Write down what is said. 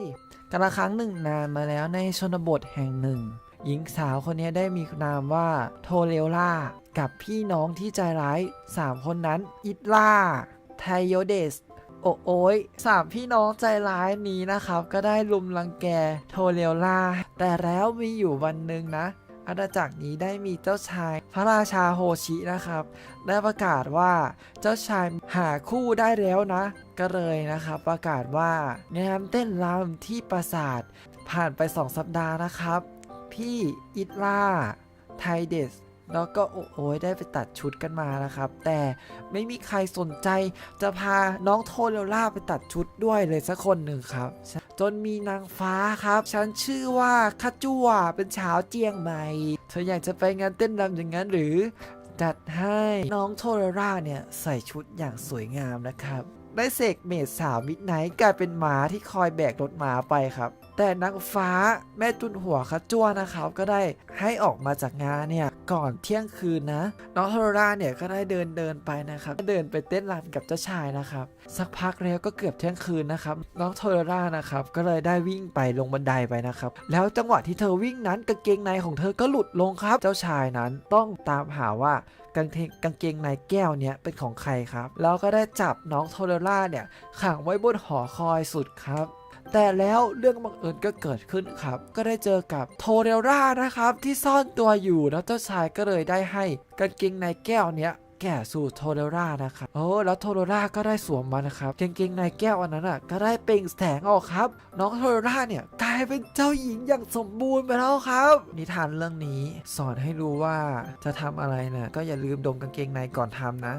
สิกาละครั้งหนึ่งนานมาแล้วในชนบทแห่งหนึ่ง หญิงสาวคนนี้ได้มีนามว่าโทเรลล่ากับพี่น้องที่ใจร้ายสามคนนั้นอิตล่าไทโยเดสโอโอยสามพี่น้องใจร้ายนี้นะครับ ก็ได้ลุมรังแกโทเรลล่าแต่แล้วมีอยู่วันหนึ่งนะ อาณาจักรนี้ได้มีเจ้าชายพระราชาโฮชินะครับ ได้ประกาศว่าเจ้าชายหาคู่ได้แล้วนะ ก็เลยนะครับ ประกาศว่างานเต้นรำที่ปราสาทผ่านไป 2 สัปดาห์นะครับ พี่อิตล่าไทเดสแล้วก็โอโยได้ไปตัดชุดกันมานะครับ แต่ไม่มีใครสนใจจะพาน้องโทเรลล่าไปตัดชุดด้วยเลยสักคนหนึ่งครับ จนมีนางฟ้าครับ ฉันชื่อว่าคาจั่วเป็นชาวเจียงใหม่ เธออยากจะไปงานเต้นรำอย่างนั้นหรือ จัดให้น้องโทรรลล่าเนี่ยใส่ชุดอย่างสวยงามนะครับได้เสกเมดสาวมิดไนท์กลายเป็นหมาที่คอยแบกรถหมาไปครับ แต่นางฟ้าแม่จุนหัวคัดจ้วนะครับ ก็ได้ให้ออกมาจากงานเนี่ย ก่อนเที่ยงคืนนะ น้องโทรราเนี่ยก็ได้เดินเดินไปนะครับ เดินไปเต้นรำกับเจ้าชายนะครับ สักพักแล้วก็เกือบเที่ยงคืนนะครับ น้องโทรรานะครับ ก็เลยได้วิ่งไปลงบันไดไปนะครับ แล้วจังหวะที่เธอวิ่งนั้นกางเกงในของเธอก็หลุดลงครับ เจ้าชายนั้นต้องตามหาว่ากางเกงกางเกงในแก้วเนี่ยเป็นของใครครับ แล้วก็ได้จับน้องโทรล่าเนี่ยขังไว้บนหอคอยสุดครับ แต่แล้วเรื่องบังเอิญก็เกิดขึ้นครับ ก็ได้เจอกับโทเรล่านะครับที่ซ่อนตัวอยู่แล้วเจ้าชายก็เลยได้ให้กางเกงในแก้วเนี้ยแก่สู่โทเรล่านะครับโอ้แล้วโทเรล่าก็ได้สวมมันนะครับกางเกงในแก้วอันนั้นอะก็ได้เปล่งแสงออกครับ น้องโทเรล่าเนี่ยกลายเป็นเจ้าหญิงอย่างสมบูรณ์ไปแล้วครับ นิทานเรื่องนี้สอนให้รู้ว่าจะทำอะไรนะก็อย่าลืมดมกางเกงในก่อนทำนะ